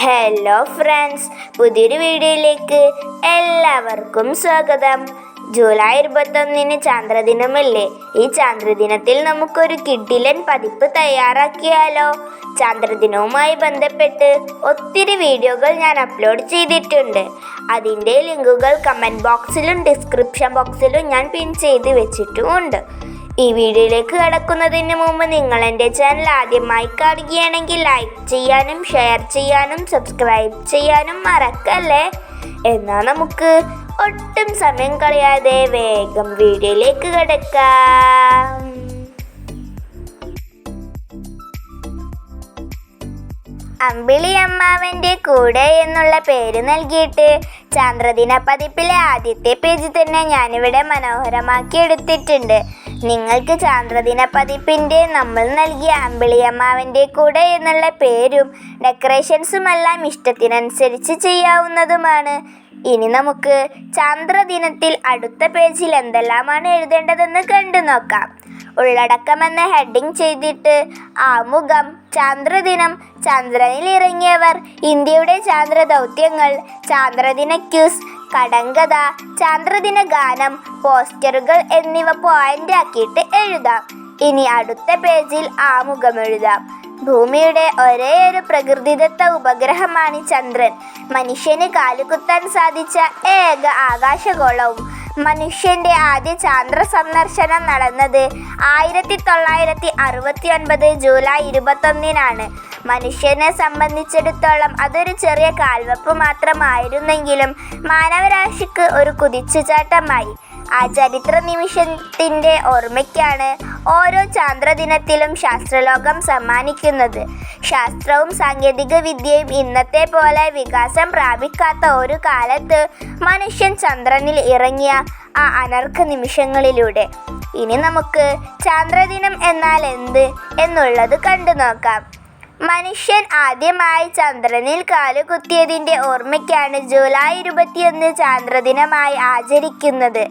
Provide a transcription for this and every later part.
Hello friends പുതിയൊരു വീഡിയോയിലേക്ക് എല്ലാവർക്കും സ്വാഗതം. ജൂലൈ ഇരുപത്തൊന്നിന് ചാന്ദ്രദിനമല്ലേ? ഈ ചാന്ദ്രദിനത്തിൽ നമുക്കൊരു കിഡിലൻ പതിപ്പ് തയ്യാറാക്കിയാലോ? ചാന്ദ്രദിനവുമായി ബന്ധപ്പെട്ട് ഒത്തിരി വീഡിയോകൾ ഞാൻ അപ്ലോഡ് ചെയ്തിട്ടുണ്ട്. അതിന്റെ ലിങ്കുകൾ കമന്റ് ബോക്സിലും ഡിസ്ക്രിപ്ഷൻ ബോക്സിലും ഞാൻ പിൻ ചെയ്ത് വെച്ചിട്ടുമുണ്ട്. ഈ വീഡിയോയിലേക്ക് കടക്കുന്നതിന് മുമ്പ് നിങ്ങൾ എന്റെ ചാനൽ ആദ്യമായി കാണുകയാണെങ്കിൽ ലൈക്ക് ചെയ്യാനും ഷെയർ ചെയ്യാനും സബ്സ്ക്രൈബ് ചെയ്യാനും മറക്കല്ലേ? എന്നാൽ നമുക്ക് ഒട്ടും സമയം കളയാതെ വേഗം വീഡിയോയിലേക്ക് കിടക്കാം. അമ്പിളി അമ്മാവന്റെ കൂടെ എന്നുള്ള പേര് നൽകിയിട്ട് ചാന്ദ്രദിന പതിപ്പിലെ ആദ്യത്തെ പേജ് തന്നെ ഞാനിവിടെ മനോഹരമാക്കി എടുത്തിട്ടുണ്ട് നിങ്ങൾക്ക് ചാന്ദ്രദിന പതിപ്പിന്റെ നമ്മൾ നൽകിയ അമ്പിളിയമ്മാവിന്റെ കൂടെ എന്നുള്ള പേരും ഡെക്കറേഷൻസുമെല്ലാം ഇഷ്ടത്തിനനുസരിച്ച് ചെയ്യാവുന്നതുമാണ്. ഇനി നമുക്ക് ചാന്ദ്രദിനത്തിൽ അടുത്ത പേജിൽ എന്തെല്ലാമാണ് എഴുതേണ്ടതെന്ന് കണ്ടു നോക്കാം. ഉള്ളടക്കം എന്ന ഹെഡിങ് ചെയ്തിട്ട് ആമുഖം ചാന്ദ്രദിനം ചന്ദ്രനിൽ ഇറങ്ങിയവർ ഇന്ത്യയുടെ ചാന്ദ്ര ദൗത്യങ്ങൾ ചാന്ദ്രദിന ക്യൂസ് കടങ്കഥ ചന്ദ്രദിന ഗാനം പോസ്റ്ററുകൾ എന്നിവ പോയിന്റ് ആക്കിയിട്ട് എഴുതാം. ഇനി അടുത്ത പേജിൽ ആമുഖം എഴുതാം. ഭൂമിയുടെ ഒരേയൊരു പ്രകൃതിദത്ത ഉപഗ്രഹമാണ് ചന്ദ്രൻ. മനുഷ്യന് കാലുകുത്താൻ സാധിച്ച ഏക ആകാശഗോളവും മനുഷ്യന്റെ ആദ്യ ചാന്ദ്ര സന്ദർശനം നടന്നത് ആയിരത്തി തൊള്ളായിരത്തി അറുപത്തി ഒൻപത് ജൂലൈ ഇരുപത്തൊന്നിനാണ്. മനുഷ്യനെ സംബന്ധിച്ചിടത്തോളം അതൊരു ചെറിയ കാൽവെപ്പ് മാത്രമായിരുന്നെങ്കിലും മാനവരാശിക്ക് ഒരു കുതിച്ചുചാട്ടമായി. ആ ചരിത്ര നിമിഷത്തിന്റെ ഓർമ്മയ്ക്കാണ് ഓരോ ചാന്ദ്രദിനത്തിലും ശാസ്ത്രലോകം സമ്മാനിക്കുന്നത്. ശാസ്ത്രവും സാങ്കേതിക വിദ്യയും ഇന്നത്തെ പോലെ വികാസം പ്രാപിക്കാത്ത ഒരു കാലത്ത് മനുഷ്യൻ ചന്ദ്രനിൽ ഇറങ്ങിയ ആ അനർഘ നിമിഷങ്ങളിലൂടെ. ഇനി നമുക്ക് ചാന്ദ്രദിനം എന്നാൽ എന്ത് എന്നുള്ളത് കണ്ടു നോക്കാം. മനുഷ്യൻ ആദ്യമായി ചന്ദ്രനിൽ കാലുകുത്തിയതിന്റെ ഓർമ്മയ്ക്കാണ് ജൂലൈ ഇരുപത്തിയൊന്ന് ചാന്ദ്രദിനമായി ആചരിക്കുന്നത്.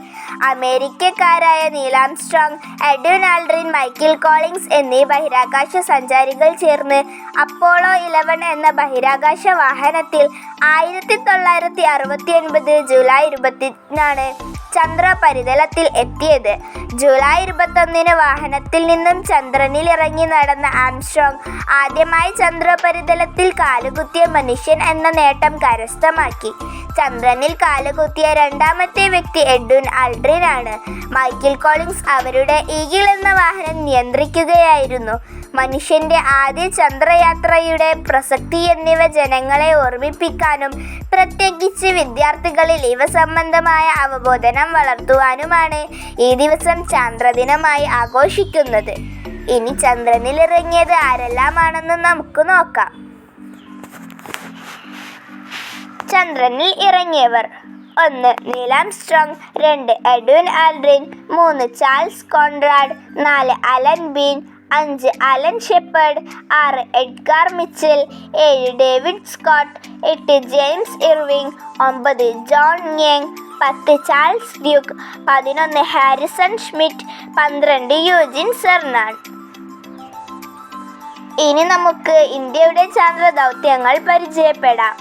അമേരിക്കക്കാരായ Neil Armstrong Edwin Aldrin, Michael Collins എന്നീ ബഹിരാകാശ സഞ്ചാരികൾ ചേർന്ന് അപ്പോളോ ഇലവൻ എന്ന ബഹിരാകാശ വാഹനത്തിൽ ആയിരത്തി തൊള്ളായിരത്തി അറുപത്തി ഒൻപത് ജൂലൈ ഇരുപത്തിനാണ് ചന്ദ്ര പരിതലത്തിൽ എത്തിയത്. ജൂലൈ ഇരുപത്തൊന്നിന് വാഹനത്തിൽ നിന്നും ചന്ദ്രനിൽ ഇറങ്ങി നടന്ന ആംസ്ട്രോങ് ആദ്യമായി ചന്ദ്രപരിതലത്തിൽ കാലുകുത്തിയ മനുഷ്യൻ എന്ന നേട്ടം കരസ്ഥമാക്കി. ചന്ദ്രനിൽ കാലുകുത്തിയ രണ്ടാമത്തെ വ്യക്തി എഡ്വിൻ ആൾഡ്രിൻ ആണ്. മൈക്കിൾ കോളിങ്സ് അവരുടെ ഈഗിൾ എന്ന വാഹനം നിയന്ത്രിക്കുകയായിരുന്നു. മനുഷ്യന്റെ ആദ്യ ചന്ദ്രയാത്രയുടെ പ്രസക്തി എന്നിവ ജനങ്ങളെ ഓർമ്മിപ്പിക്കാനും പ്രത്യേകിച്ച് വിദ്യാർത്ഥികളിൽ ഇവ സംബന്ധമായ അവബോധനം വളർത്തുവാനുമാണ് ഈ ദിവസം ചാന്ദ്രദിനമായി ആഘോഷിക്കുന്നത്. ഇനി ചന്ദ്രനിൽ ഇറങ്ങിയത് ആരെല്ലാമാണെന്ന് നമുക്ക് നോക്കാം. ചന്ദ്രനിൽ ഇറങ്ങിയവർ. ഒന്ന് നീലാം സ്ട്രോങ് രണ്ട് എഡ്വിൻ ആൽഡ്രിൻ. മൂന്ന് ചാൾസ് കോൺറാഡ്. നാല് അലൻ ബീൻ. അഞ്ച് അലൻ ഷെപ്പേർഡ്. ആറ് എഡ്ഗാർ മിച്ചൽ. ഏഴ് ഡേവിഡ് സ്കോട്ട്. എട്ട് ജെയിംസ് ഇർവിംഗ് ഒമ്പത് ജോൺ യങ്. പത്ത് ചാൾസ് ഡ്യൂക്ക്. പതിനൊന്ന് ഹാരിസൺ ഷ്മിറ്റ് പന്ത്രണ്ട് യൂജിൻ സെർണാഡ് ഇനി നമുക്ക് ഇന്ത്യയുടെ ചന്ദ്ര ദൗത്യങ്ങൾ പരിചയപ്പെടാം.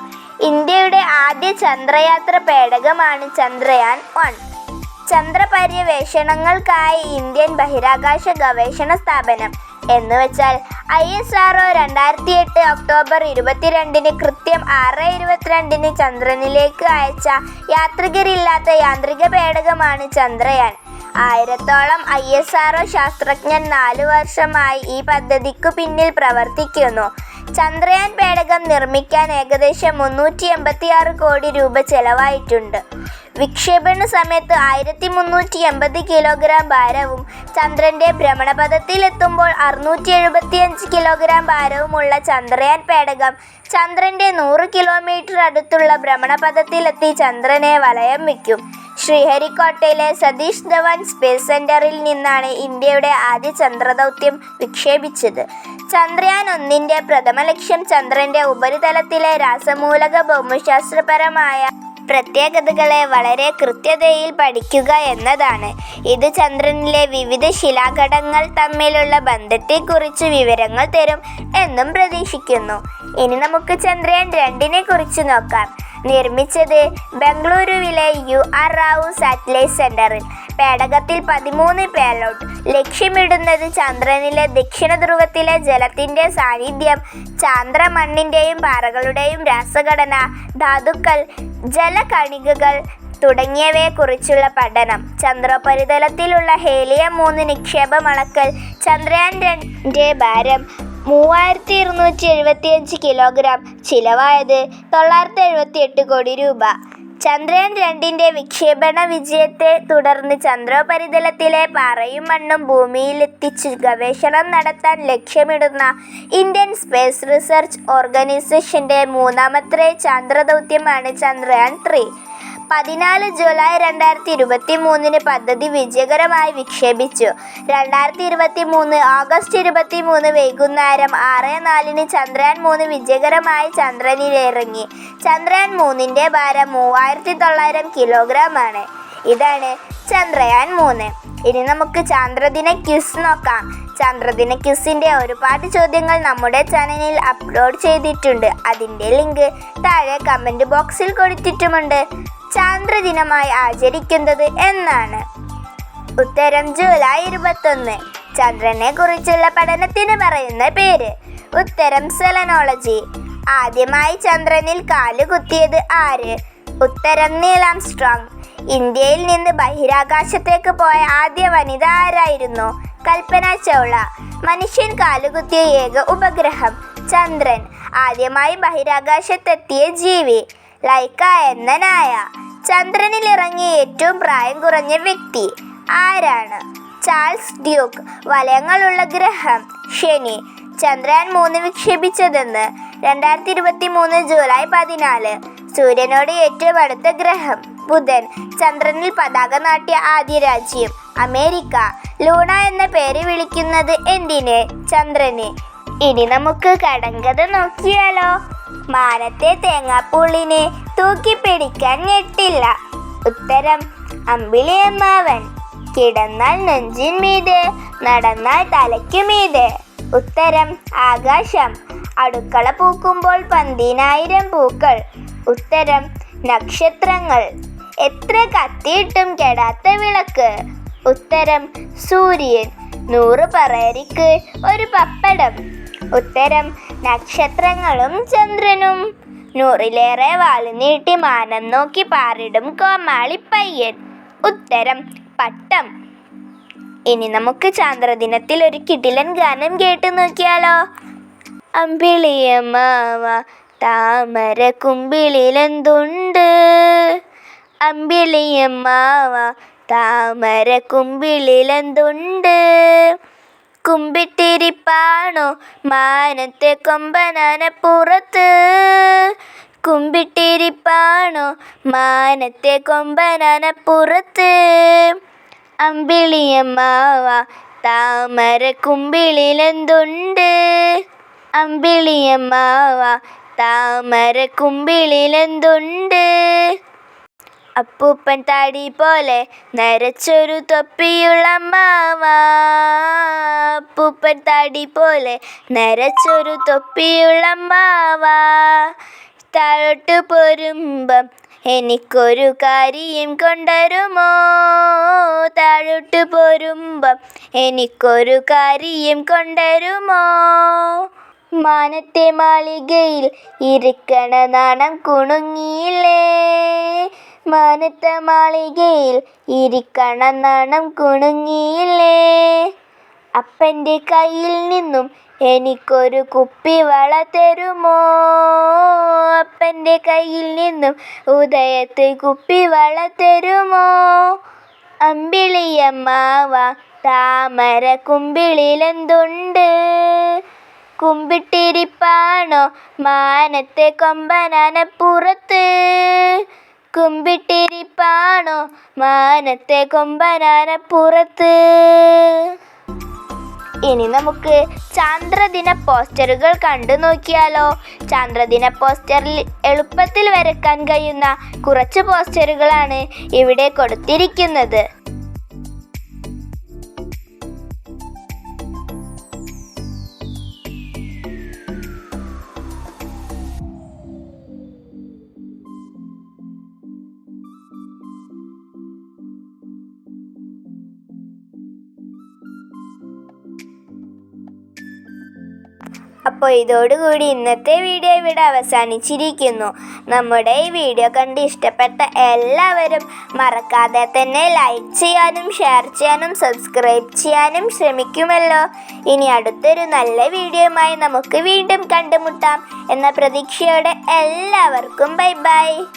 ഇന്ത്യയുടെ ആദ്യ ചന്ദ്രയാത്ര പേടകമാണ് ചന്ദ്രയാൻ വൺ. ചന്ദ്ര പര്യവേഷണങ്ങൾക്കായി ഇന്ത്യൻ ബഹിരാകാശ ഗവേഷണ സ്ഥാപനം എന്ന് വെച്ചാൽ ഐ എസ് ആർ ഒ രണ്ടായിരത്തി എട്ട് ഒക്ടോബർ ഇരുപത്തിരണ്ടിന് കൃത്യം ആറ് ഇരുപത്തിരണ്ടിന് ചന്ദ്രനിലേക്ക് അയച്ച യാത്രികരില്ലാത്ത യാന്ത്രിക പേടകമാണ് ചന്ദ്രയാൻ. ആയിരത്തോളം ഐ എസ് ആർ ശാസ്ത്രജ്ഞൻ നാലു വർഷമായി ഈ പദ്ധതിക്കു പിന്നിൽ പ്രവർത്തിക്കുന്നു. ചന്ദ്രയാൻ പേടകം നിർമ്മിക്കാൻ ഏകദേശം മുന്നൂറ്റി എൺപത്തി ആറ് കോടി രൂപ ചെലവായിട്ടുണ്ട്. വിക്ഷേപണ സമയത്ത് ആയിരത്തി മുന്നൂറ്റി എൺപത് കിലോഗ്രാം ഭാരവും ചന്ദ്രന്റെ ഭ്രമണപഥത്തിലെത്തുമ്പോൾ അറുന്നൂറ്റി എഴുപത്തിയഞ്ച് കിലോഗ്രാം ഭാരവുമുള്ള ചന്ദ്രയാൻ പേടകം. ചന്ദ്രന്റെ നൂറ് കിലോമീറ്റർ അടുത്തുള്ള ഭ്രമണപഥത്തിലെത്തി ചന്ദ്രനെ വലയം വയ്ക്കും. ശ്രീഹരിക്കോട്ടയിലെ സതീഷ് ധവാൻ സ്പേസ് സെന്ററിൽ നിന്നാണ് ഇന്ത്യയുടെ ആദ്യ ചന്ദ്രദൗത്യം വിക്ഷേപിച്ചത്. ചന്ദ്രയാൻ ഒന്നിന്റെ പ്രഥമ ലക്ഷ്യം ചന്ദ്രന്റെ ഉപരിതലത്തിലെ രാസമൂലക ഭൗമശാസ്ത്രപരമായ പ്രത്യേകതകളെ വളരെ കൃത്യതയിൽ പഠിക്കുക എന്നതാണ്. ഇത് ചന്ദ്രനിലെ വിവിധ ശിലാഘടങ്ങൾ തമ്മിലുള്ള ബന്ധത്തെക്കുറിച്ച് വിവരങ്ങൾ തരും എന്നും പ്രതീക്ഷിക്കുന്നു. ഇനി നമുക്ക് ചന്ദ്രയാൻ രണ്ടിനെ കുറിച്ച് നോക്കാം. നിർമ്മിച്ചത് ബംഗളൂരുവിലെ യു ആർ റാവു സാറ്റലൈറ്റ് സെന്ററിൽ. പേടകത്തിൽ പതിമൂന്ന് പേലോട്ട്. ലക്ഷ്യമിടുന്നത് ചന്ദ്രനിലെ ദക്ഷിണ ധ്രുവത്തിലെ ജലത്തിന്റെ സാന്നിധ്യം ചാന്ദ്രമണ്ണിന്റെയും പാറകളുടെയും രാസഘടന ധാതുക്കൾ ജലകണികകൾ തുടങ്ങിയവയെക്കുറിച്ചുള്ള പഠനം. ചന്ദ്രോപരിതലത്തിലുള്ള ഹേലിയം മൂന്ന് നിക്ഷേപം അളക്കൽ ചന്ദ്രയാൻ രണ്ടിന്റെ ഭാരം മൂവായിരത്തി ഇരുന്നൂറ്റി എഴുപത്തിയഞ്ച് കിലോഗ്രാം ചിലവായത് തൊള്ളായിരത്തി എഴുപത്തി എട്ട് കോടി രൂപ. ചന്ദ്രയാൻ രണ്ടിന്റെ വിക്ഷേപണ വിജയത്തെ തുടർന്ന് ചന്ദ്രോപരിതലത്തിലെ പാറയും മണ്ണും ഭൂമിയിലെത്തിച്ച് ഗവേഷണം നടത്താൻ ലക്ഷ്യമിടുന്ന ഇന്ത്യൻ സ്പേസ് റിസർച്ച് ഓർഗനൈസേഷന്റെ മൂന്നാമത്തെ ചന്ദ്രദൗത്യമാണ് ചന്ദ്രയാൻ ത്രീ. പതിനാല് ജൂലൈ രണ്ടായിരത്തി ഇരുപത്തി മൂന്നിന് പദ്ധതി വിജയകരമായി വിക്ഷേപിച്ചു. രണ്ടായിരത്തി ഇരുപത്തി മൂന്ന് ഓഗസ്റ്റ് ഇരുപത്തി മൂന്ന് വൈകുന്നേരം ആറ് നാലിന് ചന്ദ്രയാൻ മൂന്ന് വിജയകരമായി ചന്ദ്രനിലിറങ്ങി. ചന്ദ്രയാൻ മൂന്നിന്റെ ഭാരം മൂവായിരത്തി തൊള്ളായിരം കിലോഗ്രാം ആണ് ഇതാണ് ചന്ദ്രയാൻ മൂന്ന്. ഇനി നമുക്ക് ചന്ദ്രദിന ക്യൂസ് നോക്കാം. ചന്ദ്രദിന ക്യൂസിന്റെ ഒരുപാട് ചോദ്യങ്ങൾ നമ്മുടെ ചാനലിൽ അപ്ലോഡ് ചെയ്തിട്ടുണ്ട്. അതിന്റെ ലിങ്ക് താഴെ കമന്റ് ബോക്സിൽ കൊടുത്തിട്ടുമുണ്ട്. ചാന്ദ്രദിനമായി ആചരിക്കുന്നത് എന്നാണ്. ഉത്തരം ജൂലൈ ഇരുപത്തൊന്ന്. ചന്ദ്രനെ കുറിച്ചുള്ള പഠനത്തിന് പറയുന്ന പേര്. ഉത്തരം സെലനോളജി. ആദ്യമായി ചന്ദ്രനിൽ കാലുകുത്തിയത് ആര്? ഉത്തരം നീലാം സ്ട്രോങ് ഇന്ത്യയിൽ നിന്ന് ബഹിരാകാശത്തേക്ക് പോയ ആദ്യ വനിത ആരായിരുന്നു? കൽപ്പന ചൗള. മനുഷ്യൻ കാലുകുത്തിയ ഏക ഉപഗ്രഹം ചന്ദ്രൻ. ആദ്യമായി ബഹിരാകാശത്തെത്തിയ ജീവി. ലൈക്ക എന്ന നായ ചന്ദ്രനിൽ ഇറങ്ങിയ ഏറ്റവും പ്രായം കുറഞ്ഞ വ്യക്തി ആരാണ്? Charles Duke. വലയങ്ങളുള്ള ഗ്രഹം. ശനി. ചന്ദ്രയാൻ മൂന്ന് വിക്ഷേപിച്ചതെന്ന് രണ്ടായിരത്തി ഇരുപത്തി മൂന്ന് ജൂലൈ പതിനാല്. സൂര്യനോട് ഏറ്റവും അടുത്ത ഗ്രഹം ബുധൻ. ചന്ദ്രനിൽ പതാക നാട്ടിയ ആദ്യ രാജ്യം അമേരിക്ക. ലൂണ എന്ന പേര് വിളിക്കുന്നത് എന്തിന്? ചന്ദ്രന്. ഇനി നമുക്ക് കടങ്കഥ നോക്കിയാലോ. മാനത്തെ തേങ്ങാപ്പുള്ളിനെ തൂക്കിപ്പിടിക്കാൻ ഞെട്ടില്ല. ഉത്തരം അമ്പിളിയമ്മാവൻ കിടന്നാൽ നെഞ്ചിൻ മീതെ നടന്നാൽ തലയ്ക്കു മീതെ. ഉത്തരം ആകാശം അടുക്കള പൂക്കുമ്പോൾ പന്തിനായിരം പൂക്കൾ. ഉത്തരം നക്ഷത്രങ്ങൾ എത്ര കത്തിയിട്ടും കെടാത്ത വിളക്ക്. ഉത്തരം സൂര്യൻ നൂറ് പറയരിക്ക് ഒരു പപ്പടം. ഉത്തരം നക്ഷത്രങ്ങളും ചന്ദ്രനും. നൂറിലേറെ വാൾ നീട്ടി മാനം നോക്കി പാറിടും കോമാളി പയ്യൻ. ഉത്തരം പട്ടം. ഇനി നമുക്ക് ചാന്ദ്രദിനത്തിൽ ഒരു കിടിലൻ ഗാനം കേട്ടു നോക്കിയാലോ. അമ്പിളിയമ്മാവ താമര കുമ്പിളിലെന്തുണ്ട്? അമ്പിളിയമ്മാവ താമര കുമ്പിളിലെന്തുണ്ട്? കുമ്പിട്ടിരിപ്പാണോ? മാനത്തെ കൊമ്പനാനപ്പുറത്ത് കുമ്പിട്ടിരിപ്പാണോ? മാനത്തെ കൊമ്പനാനപ്പുറത്ത് അമ്പിളിയമ്മാവ താമര കുമ്പിളിലെന്തുണ്ട്? അമ്പിളിയമ്മാവ താമര കുമ്പിളിലെന്തുണ്ട്? അപ്പൂപ്പൻ താടി പോലെ നരച്ചൊരു തൊപ്പിയുള്ള മാമ. അപ്പൂപ്പൻ താടി പോലെ നരച്ചൊരു തൊപ്പിയുള്ള മാവ താഴോട്ട് പോരുമ്പം എനിക്കൊരു കാര്യം കൊണ്ടരുമോ താഴോട്ട് പോരുമ്പം എനിക്കൊരു കാര്യം കൊണ്ടരുമോ മാനത്തെ മാളികയിൽ ഇരിക്കണ നാണം കുണുങ്ങിയില്ലേ? മാനത്തെ മാളികയിൽ ഇരിക്കണം നാണം കുണുങ്ങിയില്ലേ? അപ്പന്റെ കയ്യിൽ നിന്നും എനിക്കൊരു കുപ്പി വള തരുമോ? അപ്പന്റെ കയ്യിൽ നിന്നും ഉദയത്തെ കുപ്പി വള തരുമോ? അമ്പിളിയമ്മാവ താമര കുമ്പിളിലെന്തുണ്ട്? കുമ്പിട്ടിരിപ്പാണോ മാനത്തെ കൊമ്പനാനപ്പുറത്ത്? കുമ്പിട്ടിരിപ്പാണോ? മാനത്തെ കൊമ്പനാനപ്പുറത്ത് ഇനി നമുക്ക് ചന്ദ്രദിന പോസ്റ്ററുകൾ കണ്ടു നോക്കിയാലോ? ചന്ദ്രദിന പോസ്റ്ററിൽ എളുപ്പത്തിൽ വരക്കാൻ കഴിയുന്ന കുറച്ച് പോസ്റ്ററുകളാണ് ഇവിടെ കൊടുത്തിരിക്കുന്നത്. അപ്പോൾ ഇതോടുകൂടി ഇന്നത്തെ വീഡിയോ ഇവിടെ അവസാനിച്ചിരിക്കുന്നു. നമ്മുടെ ഈ വീഡിയോ കണ്ട് ഇഷ്ടപ്പെട്ട എല്ലാവരും മറക്കാതെ തന്നെ ലൈക്ക് ചെയ്യാനും ഷെയർ ചെയ്യാനും സബ്സ്ക്രൈബ് ചെയ്യാനും ശ്രമിക്കുമല്ലോ. ഇനി അടുത്തൊരു നല്ല വീഡിയോയുമായി നമുക്ക് വീണ്ടും കണ്ടുമുട്ടാം എന്ന പ്രതീക്ഷയോടെ എല്ലാവർക്കും ബൈ ബൈ